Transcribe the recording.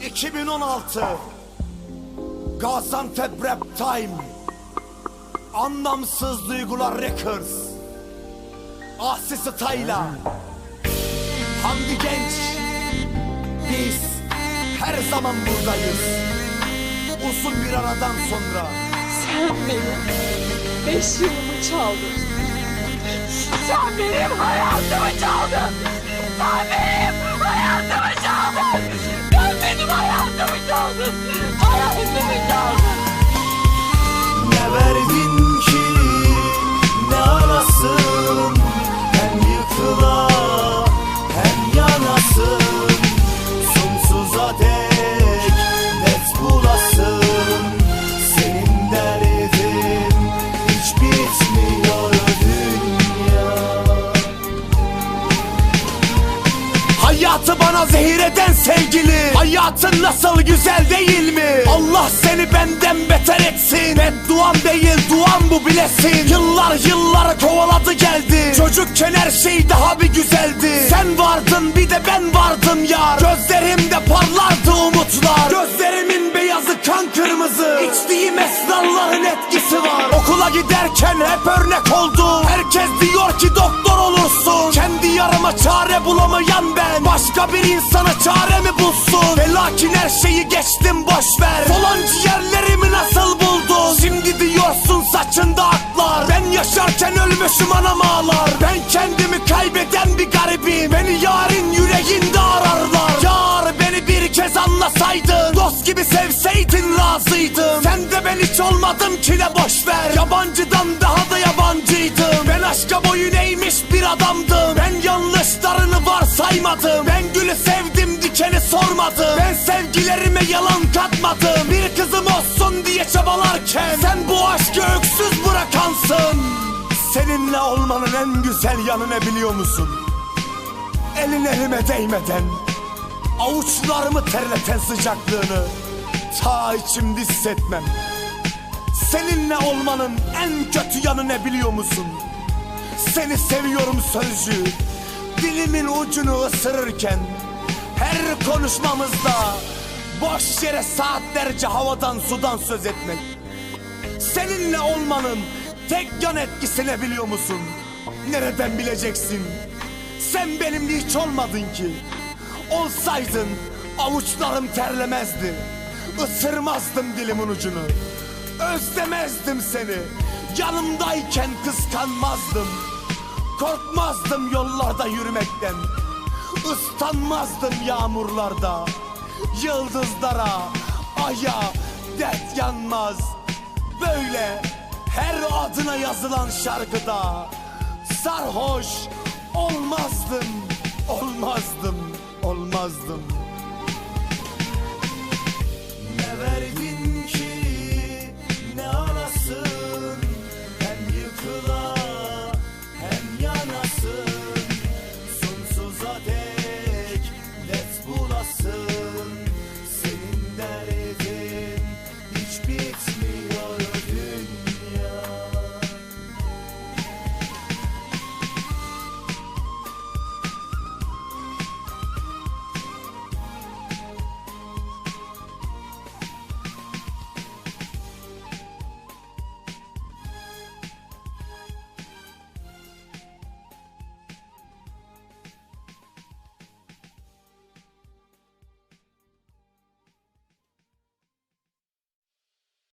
2016 Gaziantep Rap Time Anlamsız Duygular Records. Asi Style'a Hamdi Genç. Biz her zaman buradayız. Uzun bir aradan sonra. Sen benim beş yılımı çaldın. Sen benim hayatımı çaldın. Sen benim zehir sevgili. Hayatın nasıl güzel değil mi? Allah seni benden beter etsin. Bedduam değil duam bu bilesin. Yıllar yıllar kovaladı geldi. Çocukken her şey daha bir güzeldi. Sen vardın bir de ben vardım yar. Gözlerimde parlardı umutlar. Gözlerimin beyazı kan kırmızı. İçtiğim esnarların etkisi var. Okula giderken hep örnek oldum Herkes diyor ki doktor yarama çare bulamayan ben. Başka bir insana çare mi bulsun? Ve lakin her şeyi geçtim boş ver. Falan ciğerlerimi nasıl buldun? Şimdi diyorsun saçında aklar. Ben yaşarken ölmüşüm anam ağlar. Ben kendimi kaybeden bir garibim. Beni yarın yüreğinde ararlar. Yar beni bir kez anlasaydın Dost gibi sevseydin razıydım. Sen de ben hiç olmadım ki de boş ver. Yabancıdan daha da yabancıydım. Ben aşka boyun eğmiş bir adamdım. Ben varsaymadım Ben gülü sevdim dikeni sormadım. Ben sevgilerime yalan katmadım. Bir kızım olsun diye çabalarken Sen bu aşkı öksüz bırakansın. Seninle olmanın en güzel yanı ne biliyor musun? Elin elime değmeden Avuçlarımı terleten sıcaklığını Ta içimde hissetmem. Seninle olmanın en kötü yanı ne biliyor musun? Seni seviyorum sözcüğü Dilimin ucunu ısırırken Her konuşmamızda Boş yere saatlerce havadan sudan söz etmek. Seninle olmanın tek yan etkisi ne biliyor musun? Nereden bileceksin? Sen benimle hiç olmadın ki. Olsaydın avuçlarım terlemezdi. Isırmazdım dilimin ucunu. Özlemezdim seni. Yanımdayken kıskanmazdım Korkmazdım yollarda yürümekten. Islanmazdım yağmurlarda. Yıldızlara, aya dert yanmaz. Böyle her adına yazılan şarkıda Sarhoş